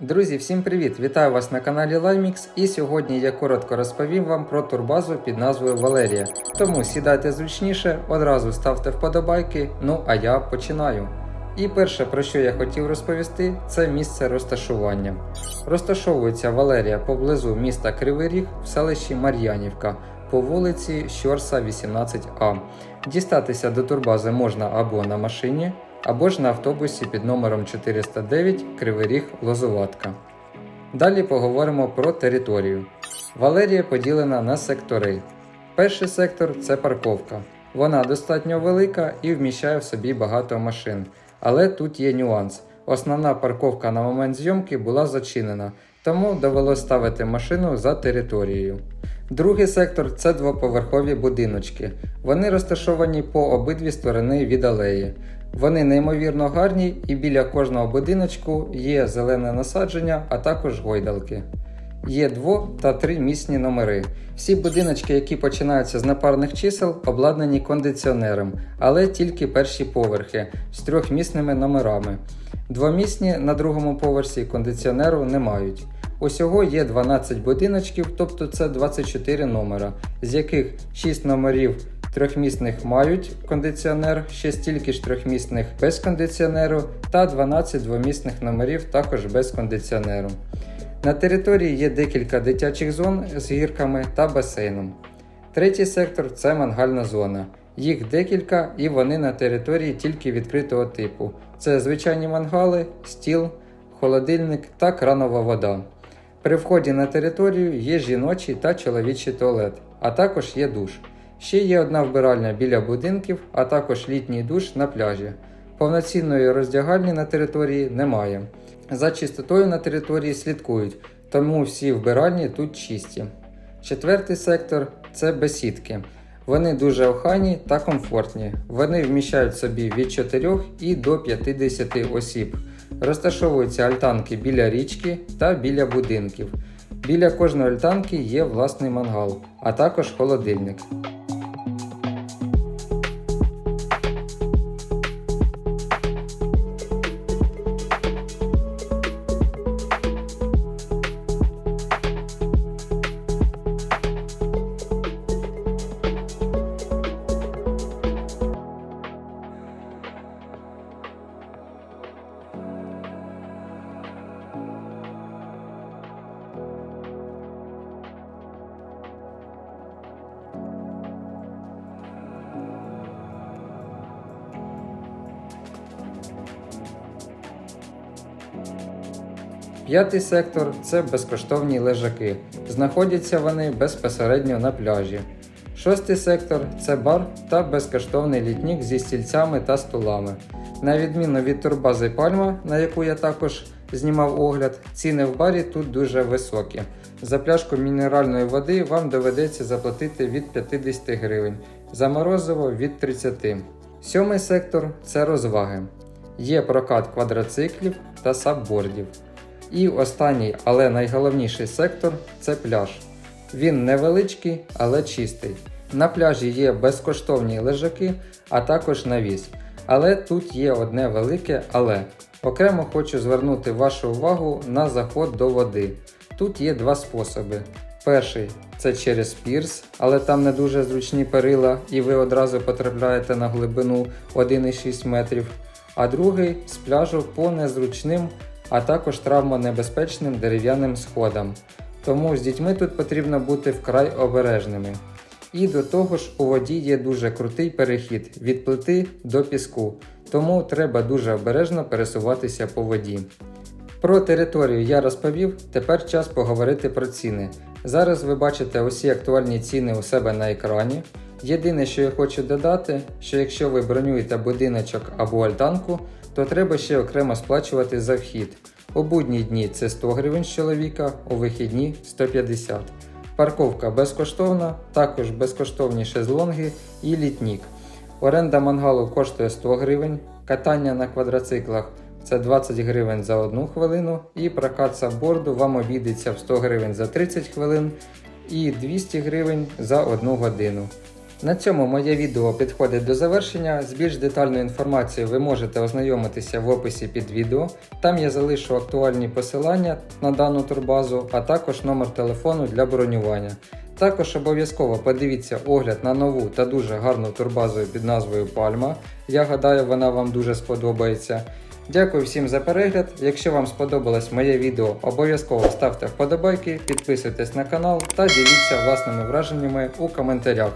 Друзі, всім привіт! Вітаю вас на каналі Limix і сьогодні я коротко розповім вам про турбазу під назвою Валерія. Тому сідайте зручніше, одразу ставте вподобайки, ну а я починаю. І перше, про що я хотів розповісти, це місце розташування. Розташовується Валерія поблизу міста Кривий Ріг в селищі Мар'янівка по вулиці Щорса 18А. Дістатися до турбази можна або на машині, або ж на автобусі під номером 409 Кривий Ріг Лозуватка. Далі поговоримо про територію. Валерія поділена на сектори. Перший сектор це парковка. Вона достатньо велика і вміщає в собі багато машин. Але тут є нюанс. Основна парковка на момент зйомки була зачинена, тому довелося ставити машину за територією. Другий сектор це двоповерхові будиночки. Вони розташовані по обидві сторони від алеї. Вони неймовірно гарні і біля кожного будиночку є зелене насадження, а також гойдалки. Є дво та три місні номери. Всі будиночки, які починаються з напарних чисел, обладнані кондиціонером, але тільки перші поверхи з трьохмісними номерами. Двомісні на другому поверсі кондиціонеру не мають. Усього є 12 будиночків, тобто це 24 номера, з яких 6 номерів трьохмісних мають кондиціонер, ще стільки ж трьохмісних без кондиціонеру та 12 двомісних номерів також без кондиціонеру. На території є декілька дитячих зон з гірками та басейном. Третій сектор це мангальна зона. Їх декілька і вони на території тільки відкритого типу. Це звичайні мангали, стіл, холодильник та кранова вода. При вході на територію є жіночий та чоловічий туалет, а також є душ. Ще є одна вбиральня біля будинків, а також літній душ на пляжі. Повноцінної роздягальні на території немає. За чистотою на території слідкують, тому всі вбиральні тут чисті. Четвертий сектор це бесідки. Вони дуже охайні та комфортні. Вони вміщають собі від 4 і до 50 осіб. Розташовуються альтанки біля річки та біля будинків. Біля кожної альтанки є власний мангал, а також холодильник. П'ятий сектор це безкоштовні лежаки. Знаходяться вони безпосередньо на пляжі. Шостий сектор це бар та безкоштовний літнік зі стільцями та столами. На відміну від турбази Пальма, на яку я також знімав огляд, ціни в барі тут дуже високі. За пляшку мінеральної води вам доведеться заплатити від 50 гривень, за морозиво від 30. Сьомий сектор це розваги. Є прокат квадроциклів та саббордів. І останній, але найголовніший сектор це пляж. Він невеличкий, але чистий. На пляжі є безкоштовні лежаки, а також навіс. Але тут є одне велике але. Окремо хочу звернути вашу увагу на заход до води. Тут є два способи. Перший це через пірс, але там не дуже зручні перила, і ви одразу потрапляєте на глибину 1,6 метрів. А другий з пляжу по незручним а також травмонебезпечним дерев'яним сходам. Тому з дітьми тут потрібно бути вкрай обережними. І до того ж у воді є дуже крутий перехід від плити до піску, тому треба дуже обережно пересуватися по воді. Про територію я розповів, тепер час поговорити про ціни. Зараз ви бачите усі актуальні ціни у себе на екрані. Єдине, що я хочу додати, що якщо ви бронюєте будиночок або альтанку, то треба ще окремо сплачувати за вхід. У будні дні це 100 гривень з чоловіка, у вихідні 150. Парковка безкоштовна, також безкоштовні шезлонги і літнік. Оренда мангалу коштує 100 гривень, катання на квадроциклах це 20 гривень за 1 хвилину, і прокат сабборду вам обійдеться в 100 гривень за 30 хвилин і 200 гривень за 1 годину. На цьому моє відео підходить до завершення. З більш детальною інформацією ви можете ознайомитися в описі під відео. Там я залишу актуальні посилання на дану турбазу, а також номер телефону для бронювання. Також обов'язково подивіться огляд на нову та дуже гарну турбазу під назвою Пальма. Я гадаю, вона вам дуже сподобається. Дякую всім за перегляд. Якщо вам сподобалось моє відео, обов'язково ставте вподобайки, підписуйтесь на канал та діліться власними враженнями у коментарях.